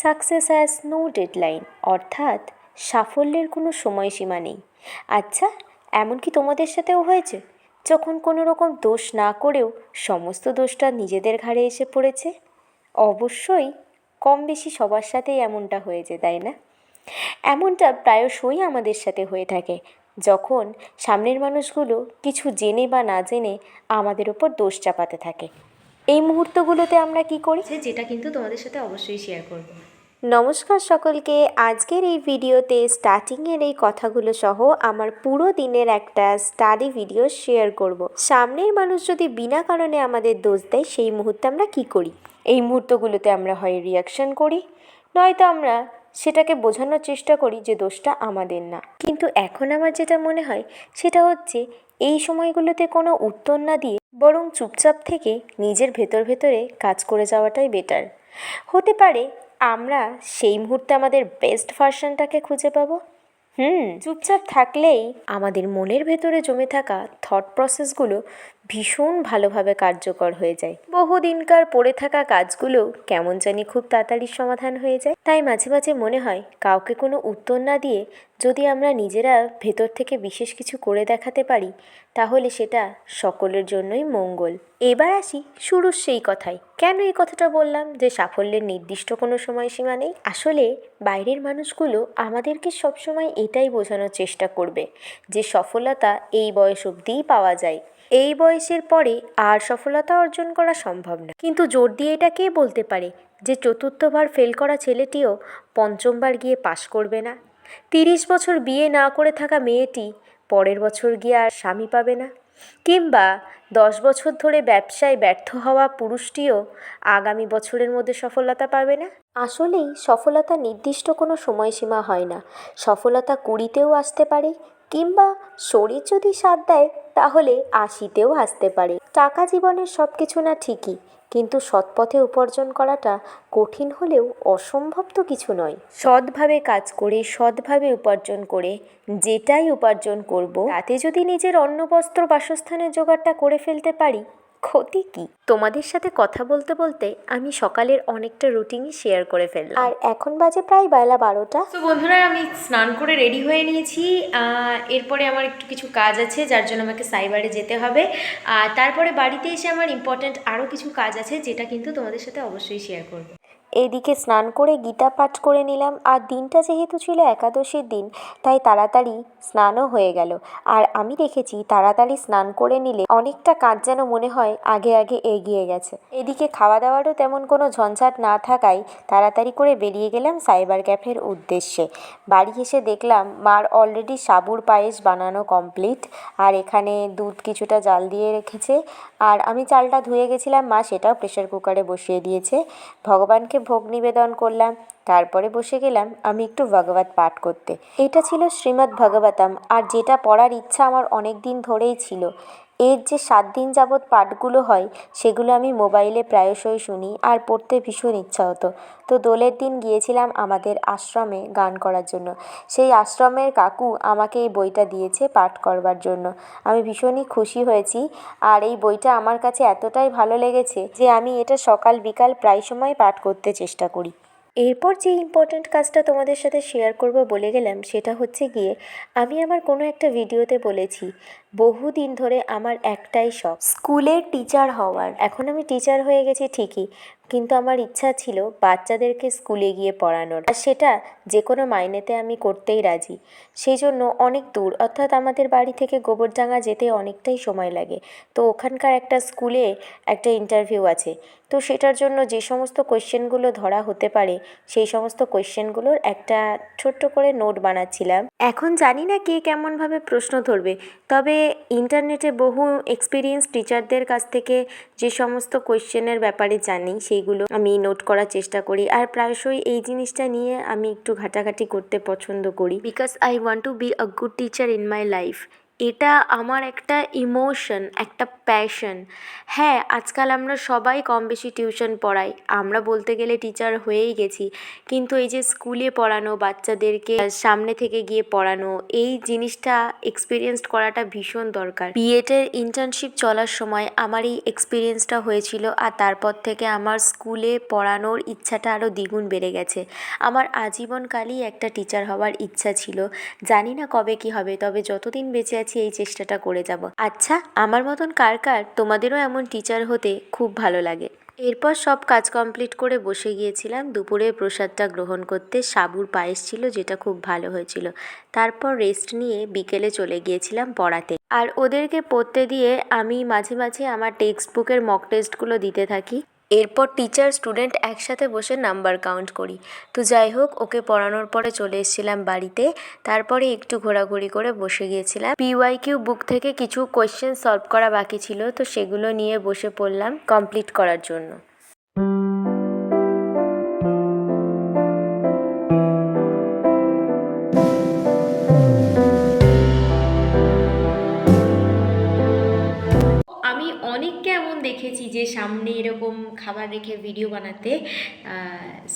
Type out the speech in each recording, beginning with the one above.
Success has no deadline অর্থাৎ সাফল্যের কোনো সময়সীমা নেই। আচ্ছা এমন কি তোমাদের সাথেও হয়েছে? যখন কোনো রকম দোষ না করেও সমস্ত দোষটা নিজেদের ঘাড়ে এসে পড়েছে? অবশ্যই কম বেশি সবার সাথেই এমনটা হয়েছে, তাই না? এমনটা প্রায়শই আমাদের সাথে হয়ে থাকে, যখন সামনের মানুষগুলো কিছু জেনে বা না জেনে আমাদের ওপর দোষ চাপাতে থাকে। এই মুহূর্তগুলোতে আমরা কি করি? যেটা কিন্তু তোমাদের সাথে অবশ্যই শেয়ার করব। নমস্কার সকলকে আজকের এই ভিডিওতে স্টার্টিংয়ের এই কথাগুলো সহ আমার পুরো দিনের একটা স্টাডি ভিডিও শেয়ার করব। সামনের মানুষ যদি বিনা কারণে আমাদের দোষ দেয় সেই মুহূর্তে আমরা কি করি? এই মুহূর্তগুলোতে আমরা হয় রিয়াকশন করি নয়তো আমরা সেটাকে বোঝানোর চেষ্টা করি যে দোষটা আমাদের না। কিন্তু এখন আমার যেটা মনে হয় সেটা হচ্ছে এই সময়গুলোতে কোনো উত্তর না দিয়ে বরং চুপচাপ থেকে নিজের ভেতর ভেতরে কাজ করে যাওয়াটাই বেটার হতে পারে আমরা সেই মুহূর্তে আমাদের বেস্ট ভার্সনটাকে খুঁজে পাবো? হুম, চুপচাপ থাকলেই আমাদের মনের ভেতরে জমে থাকা থট প্রসেসগুলো ভীষণ ভালোভাবে কার্যকর হয়ে যায়। বহুদিনকার পড়ে থাকা কাজগুলো কেমন জানি খুব তাড়াতাড়ি সমাধান হয়ে যায়। তাই মাঝে মাঝে মনে হয়, কাউকে কোনো উত্তর না দিয়ে যদি আমরা নিজেরা ভেতর থেকে বিশেষ কিছু করে দেখাতে পারি, তাহলে সেটা সকলের জন্যই মঙ্গল। এবার আসি শুরুর সেই কথাই কেন এই কথাটা বললাম যে সাফল্যের নির্দিষ্ট কোনো সময়সীমা নেই? আসলে বাইরের মানুষগুলো আমাদেরকে সবসময় এটাই বোঝানোর চেষ্টা করবে যে সফলতা এই বয়স অবধিই পাওয়া যায়। এই বয়সের পরে আর সফলতা অর্জন করা সম্ভব না। কিন্তু জোর দিয়ে এটা কে বলতে পারে যে চতুর্থবার ফেল করা ছেলেটিও পঞ্চমবার গিয়ে পাশ করবে না? তিরিশ বছর বিয়ে না করে থাকা মেয়েটি পরের বছর গিয়ে আর স্বামী পাবে না। কিংবা দশ বছর ধরে ব্যবসায় ব্যর্থ হওয়া পুরুষটিও আগামী বছরের মধ্যে সফলতা পাবে না? আসলেই সফলতা নির্দিষ্ট কোনো সময়সীমা হয় না। সফলতা কুড়িতেও আসতে পারে কিংবা শরীর যদি সাথ দেয়, তাহলে আশিতেও আসতে পারে। টাকা জীবনের সব কিছু না ঠিকই, কিন্তু সৎপথে উপার্জন করাটা কঠিন হলেও অসম্ভব তো কিছু নয়। সৎভাবে কাজ করে, সৎভাবে উপার্জন করে, যেটাই উপার্জন করব, তাতে যদি নিজের অন্ন বস্ত্র বাসস্থানের জোগাড়টা করে ফেলতে পারি ক্ষতি কি? তোমাদের সাথে কথা বলতে বলতে আমি সকালের অনেকটা রুটিনই শেয়ার করে ফেললাম। আর এখন বাজে প্রায় বেলা বারোটা। তো বন্ধুরা আমি স্নান করে রেডি হয়ে নিয়েছি। এরপরে আমার একটু কিছু কাজ আছে যার জন্য আমাকে সাইবারে যেতে হবে। আর তারপরে বাড়িতে এসে আমার ইম্পর্ট্যান্ট আরও কিছু কাজ আছে যেটা কিন্তু তোমাদের সাথে অবশ্যই শেয়ার করব। এদিকে স্নান করে গীতা পাঠ করে নিলাম। আর দিনটা যেহেতু ছিল একাদশীর দিন, তাই তাড়াতাড়ি স্নানও হয়ে গেল। আর আমি দেখেছি তাড়াতাড়ি স্নান করে নিলে অনেকটা কাজ যেন মনে হয় আগে আগে এগিয়ে গেছে। এদিকে খাওয়া দাওয়ারও তেমন কোনো ঝঞ্ঝাট না থাকায় তাড়াতাড়ি করে বেরিয়ে গেলাম সাইবার ক্যাফের উদ্দেশ্যে। বাড়ি এসে দেখলাম মার অলরেডি সাবুর পায়েস বানানো কমপ্লিট আর এখানে দুধ কিছুটা জাল দিয়ে রেখেছে। আর আমি চালটা ধুয়ে গেছিলাম, মা সেটাও প্রেশার কুকারে বসিয়ে দিয়েছে। ভগবানকে ভোগ নিবেদন করলাম। তারপরে বসে গেলাম আমি একটু ভগবত পাঠ করতে। এটা ছিল শ্রীমদ্ ভগবতম, আর যেটা পড়ার ইচ্ছা আমার অনেক দিন ধরেই ছিল। এর যে সাত দিন যাবৎ পাঠগুলো হয়, সেগুলো আমি মোবাইলে প্রায়শই শুনি আর পড়তে ভীষণ ইচ্ছা হতো। তো দোলের দিন গিয়েছিলাম আমাদের আশ্রমে গান করার জন্য। সেই আশ্রমের কাকু আমাকে এই বইটা দিয়েছে পাঠ করবার জন্য। আমি ভীষণই খুশি হয়েছি আর এই বইটা আমার কাছে এতটাই ভালো লেগেছে যে আমি এটা সকাল বিকাল প্রায় সময় পাঠ করতে চেষ্টা করি। এরপর যে ইম্পর্ট্যান্ট কাজটা তোমাদের সাথে শেয়ার করব বলে গেলাম, সেটা হচ্ছে গিয়ে, আমি আমার কোনো একটা ভিডিওতে বলেছি, বহুদিন ধরে আমার একটাই শখ, স্কুলের টিচার হওয়ার। এখন আমি টিচার হয়ে গেছি ঠিকই, কিন্তু আমার ইচ্ছা ছিল বাচ্চাদেরকে স্কুলে গিয়ে পড়ানোর। আর সেটা যে কোনো মাইনেতে আমি করতেই রাজি। সেই জন্য অনেক দূর, অর্থাৎ আমাদের বাড়ি থেকে গোবরডাঙ্গা যেতে অনেকটাই সময় লাগে। তো ওখানকার একটা স্কুলে একটা ইন্টারভিউ আছে। তো সেটার জন্য যে সমস্ত কোয়েশ্চেনগুলো ধরা হতে পারে, সেই সমস্ত কোয়েশ্চেনগুলোর একটা ছোট্ট করে নোট বানাচ্ছিলাম। এখন জানি না কে কেমনভাবে প্রশ্ন ধরবে, তবে ইন্টারনেটে বহু এক্সপিরিয়েন্স টিচারদের কাছ থেকে যে সমস্ত কোয়েশ্চেনের ব্যাপারে জানি, সেইগুলো আমি নোট করার চেষ্টা করি। আর প্রায়শই এই জিনিসটা নিয়ে আমি একটু ঘাটাঘাটি করতে পছন্দ করি। Because I want to be a good teacher in my life এটা আমার একটা ইমোশন একটা প্যাশন হ্যাঁ আজকাল আমরা সবাই কম বেশি টিউশন পড়াই। আমরা বলতে গেলে টিচার হয়েই গেছি। কিন্তু এই যে স্কুলে পড়ানো, বাচ্চাদেরকে সামনে থেকে গিয়ে পড়ানো, এই জিনিসটা এক্সপিরিয়েন্সড করাটা ভীষণ দরকার। বিএডের ইন্টার্নশিপ চলার সময় আমার এই এক্সপিরিয়েন্সটা হয়েছিল আর তারপর থেকে আমার স্কুলে পড়ানোর ইচ্ছাটা আরও দ্বিগুণ বেড়ে গেছে। আমার আজীবনকালই একটা টিচার হওয়ার ইচ্ছা ছিল। জানি না কবে কি হবে, তবে যতদিন বেঁচে আছি এই চেষ্টাটা করে যাব। আচ্ছা আমার মতন কার কার? তোমাদেরও এমন টিচার হতে খুব ভালো লাগে। এরপর সব কাজ কমপ্লিট করে বসে গিয়েছিলাম। দুপুরে প্রসাদটা গ্রহণ করতে সাবুর পায়েস ছিল, যেটা খুব ভালো হয়েছিল। তারপর রেস্ট নিয়ে বিকেলে চলে গিয়েছিলাম পড়াতে। আর ওদেরকে পড়তে দিয়ে আমি মাঝে মাঝে আমার টেক্সট বুকের মক টেস্টগুলো দিতে থাকি। এরপর টিচার স্টুডেন্ট একসাথে বসে নাম্বার কাউন্ট করি। তো যাই হোক, ওকে পড়ানোর পরে চলে এসেছিলাম বাড়িতে। তারপরে একটু ঘোরাঘুরি করে বসে গিয়েছিলাম। পিওয়াই কিউ বুক থেকে কিছু কোয়েশ্চেন সলভ করা বাকি ছিল, তো সেগুলো নিয়ে বসে পড়লাম কমপ্লিট করার জন্য। দেখেছি যে সামনে এরকম খাবার রেখে ভিডিও বানাতে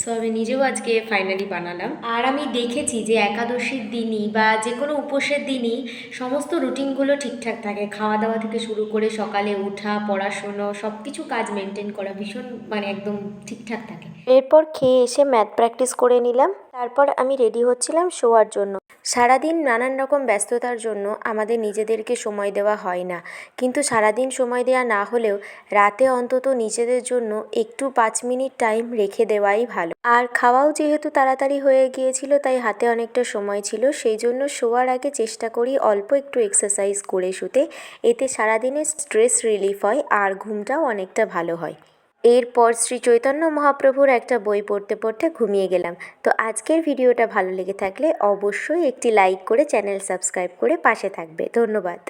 সো আমি নিজেও আজকে ফাইনালি বানালাম। আর আমি দেখেছি যে একাদশীর দিনই বা যে কোনো উপোসের দিনই সমস্ত রুটিনগুলো ঠিকঠাক থাকে। খাওয়া দাওয়া থেকে শুরু করে সকালে ওঠা পড়াশুনো সব কিছু কাজ মেনটেন করা ভীষণ মানে একদম ঠিকঠাক থাকে। এরপর খেয়ে এসে ম্যাথ প্র্যাকটিস করে নিলাম। তারপর আমি রেডি হচ্ছিলাম শোয়ার জন্য। সারাদিন নানান রকম ব্যস্ততার জন্য আমাদের নিজেদেরকে সময় দেওয়া হয় না। কিন্তু সারাদিন সময় দেওয়া না হলেও রাতে অন্তত নিজেদের জন্য একটু পাঁচ মিনিট টাইম রেখে দেওয়াই ভালো। আর খাওয়াও যেহেতু তাড়াতাড়ি হয়ে গিয়েছিল, তাই হাতে অনেকটা সময় ছিল সেই জন্য শোয়ার আগে চেষ্টা করি অল্প একটু এক্সারসাইজ করে শুতে। এতে সারাদিনের স্ট্রেস রিলিফ হয় আর ঘুমটাও অনেকটা ভালো হয়। এরপর শ্রী চৈতন্য মহাপ্রভুর একটা বই পড়তে পড়তে ঘুমিয়ে গেলাম। তো আজকের ভিডিওটা ভালো লেগে থাকলে অবশ্যই একটি লাইক করে চ্যানেল সাবস্ক্রাইব করে পাশে থাকবে। ধন্যবাদ।